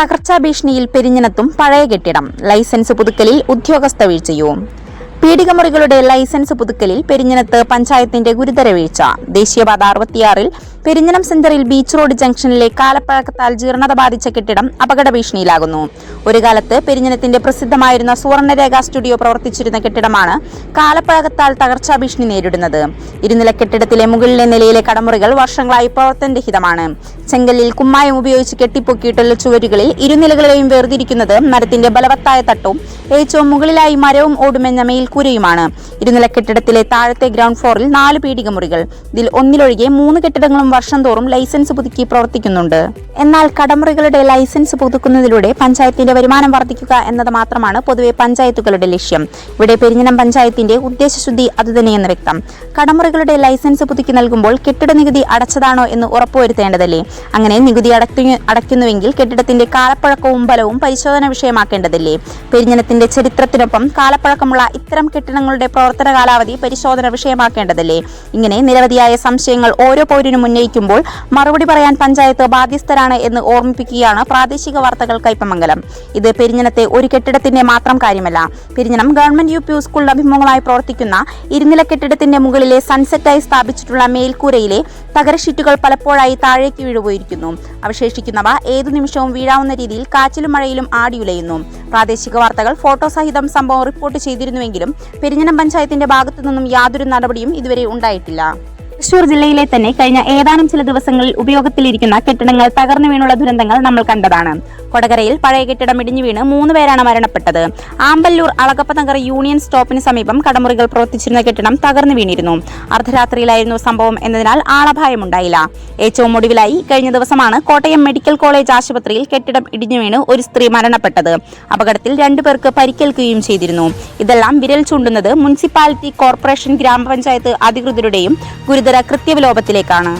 തകർച്ചാ ഭീഷണിയിൽ പെരിഞ്ഞനത്തും പഴയ കെട്ടിടം. ലൈസൻസ് പുതുക്കലിൽ ഉദ്യോഗസ്ഥ വീഴ്ചയും. പീഡികമുറികളുടെ ലൈസൻസ് പുതുക്കലിൽ പെരിഞ്ഞനത്ത് പഞ്ചായത്തിന്റെ ഗുരുതര വീഴ്ച. ദേശീയപാത അറുപത്തിയാറിൽ പെരിഞ്ഞനം സെന്ററിൽ ബീച്ച് റോഡ് ജംഗ്ഷനിലെ കാലപ്പഴക്കത്താൽ ജീർണത ബാധിച്ച കെട്ടിടം അപകട ഭീഷണിയിലാകുന്നു ഒരു കാലത്ത് പെരിഞ്ഞനത്തിന്റെ പ്രസിദ്ധമായിരുന്ന സുവർണരേഖ സ്റ്റുഡിയോ പ്രവർത്തിച്ചിരുന്ന കെട്ടിടമാണ് കാലപ്പഴക്കത്താൽ തകർച്ചാ ഭീഷണി നേരിടുന്നത്. ഇരുനില കെട്ടിടത്തിലെ മുകളിലെ നിലയിലെ കടമുറികൾ വർഷങ്ങളായി പ്രവർത്തനരഹിതമാണ് ചെങ്കല്ലിൽ കുമ്മായം ഉപയോഗിച്ച് കെട്ടിപ്പൊക്കിയിട്ടുള്ള ചുവരുകളിൽ ഇരുനിലകളെയും വേർതിരിക്കുന്നത് മരത്തിന്റെ ബലവത്തായ തട്ടും ഏറ്റവും മുകളിലായി മരവും ഓടുമെന്ന മേൽക്കൂരയുമാണ് ഇരുനില കെട്ടിടത്തിലെ താഴത്തെ ഗ്രൗണ്ട് ഫ്ലോറിൽ നാല് പീടികമുറികൾ. ഇതിൽ ഒന്നിലൊഴികെ മൂന്ന് കെട്ടിടങ്ങളും വർഷം തോറും ലൈസൻസ് പുതുക്കി പ്രവർത്തിക്കുന്നുണ്ട്. എന്നാൽ കടമുറികളുടെ ലൈസൻസ് പുതുക്കുന്നതിലൂടെ പഞ്ചായത്തിന്റെ വരുമാനം വർദ്ധിക്കുക എന്നത് മാത്രമാണ് പൊതുവെ പഞ്ചായത്തുകളുടെ ലക്ഷ്യം. ഇവിടെ പെരിഞ്ഞനം പഞ്ചായത്തിന്റെ ഉദ്ദേശശുദ്ധി അതുതന്നെയെന്ന് വ്യക്തം. കടമുറികളുടെ ലൈസൻസ് പുതുക്കി നൽകുമ്പോൾ കെട്ടിട നികുതി അടച്ചതാണോ എന്ന് ഉറപ്പുവരുത്തേണ്ടതല്ലേ? അങ്ങനെ നികുതി അടയ്ക്കു അടയ്ക്കുന്നുവെങ്കിൽ കെട്ടിടത്തിന്റെ കാലപ്പഴക്കവും ബലവും പരിശോധന വിഷയമാക്കേണ്ടതില്ലേ? പെരിഞ്ഞനത്തിന്റെ ചരിത്രത്തിനൊപ്പം കാലപ്പഴക്കമുള്ള ഇത്തരം കെട്ടിടങ്ങളുടെ പ്രവർത്തന കാലാവധി പരിശോധന വിഷയമാക്കേണ്ടതല്ലേ? ഇങ്ങനെ നിരവധിയായ സംശയങ്ങൾ ഓരോ പൗരനും ഉന്നയിക്കുമ്പോൾ മറുപടി പറയാൻ പഞ്ചായത്ത് ബാധ്യസ്ഥരാണ് എന്ന് ഓർമ്മിപ്പിക്കുകയാണ് പ്രാദേശിക വാർത്തകൾ കൈപ്പമംഗലം ഇത് പെരിഞ്ഞനത്തെ ഒരു കെട്ടിടത്തിന്റെ മാത്രം കാര്യമല്ല. പെരിഞ്ഞനം ഗവൺമെന്റ് യു പി സ്കൂളിന് അഭിമുഖമായി പ്രവർത്തിക്കുന്ന ഇരുനില കെട്ടിടത്തിന്റെ മുകളിലെ സൺസെറ്റായി സ്ഥാപിച്ചിട്ടുള്ള മേൽക്കൂരയിലെ തകരഷീറ്റുകൾ പലപ്പോഴായി താഴേക്ക് വീഴുപോയിരിക്കുന്നു അവശേഷിക്കുന്നവ ഏതു നിമിഷവും വീഴാവുന്ന രീതിയിൽ കാറ്റിലും മഴയിലും ആടിയുലയുന്നു. പ്രാദേശിക വാർത്തകൾ ഫോട്ടോ സഹിതം സംഭവം റിപ്പോർട്ട് ചെയ്തിരുന്നുവെങ്കിലും പെരിഞ്ഞനം പഞ്ചായത്തിന്റെ ഭാഗത്തു നിന്നും യാതൊരു നടപടിയും ഇതുവരെ ഉണ്ടായിട്ടില്ല. തൃശൂർ ജില്ലയിലെ തന്നെ കഴിഞ്ഞ ഏതാനും ചില ദിവസങ്ങളിൽ ഉപയോഗത്തിലിരിക്കുന്ന കെട്ടിടങ്ങൾ തകർന്നു വീണുള്ള ദുരന്തങ്ങൾ നമ്മൾ കണ്ടതാണ്. കൊടകരയിൽ പഴയ കെട്ടിടം ഇടിഞ്ഞു വീണ് മൂന്ന് പേരാണ് മരണപ്പെട്ടത്. ആമ്പല്ലൂർ അളകപ്പ നഗർ യൂണിയൻ സ്റ്റോപ്പിന് സമീപം കടമുറികൾ പ്രവർത്തിച്ചിരുന്ന കെട്ടിടം തകർന്നു വീണിരുന്നു. അർദ്ധരാത്രിയിലായിരുന്നു സംഭവം എന്നതിനാൽ ആളപായമുണ്ടായില്ല. ഏറ്റവും ഒടുവിലായി കഴിഞ്ഞ ദിവസമാണ് കോട്ടയം മെഡിക്കൽ കോളേജ് ആശുപത്രിയിൽ കെട്ടിടം ഇടിഞ്ഞു വീണ് ഒരു സ്ത്രീ മരണപ്പെട്ടത്. അപകടത്തിൽ രണ്ടുപേർക്ക് പരിക്കേൽക്കുകയും ചെയ്തിരുന്നു. ഇതെല്ലാം വിരൽ ചൂണ്ടുന്നത് മുനിസിപ്പാലിറ്റി കോർപ്പറേഷൻ ഗ്രാമപഞ്ചായത്ത് അധികൃതരുടെയും ഗുരുതര കൃത്യവിലോപത്തിലേക്കാണ്.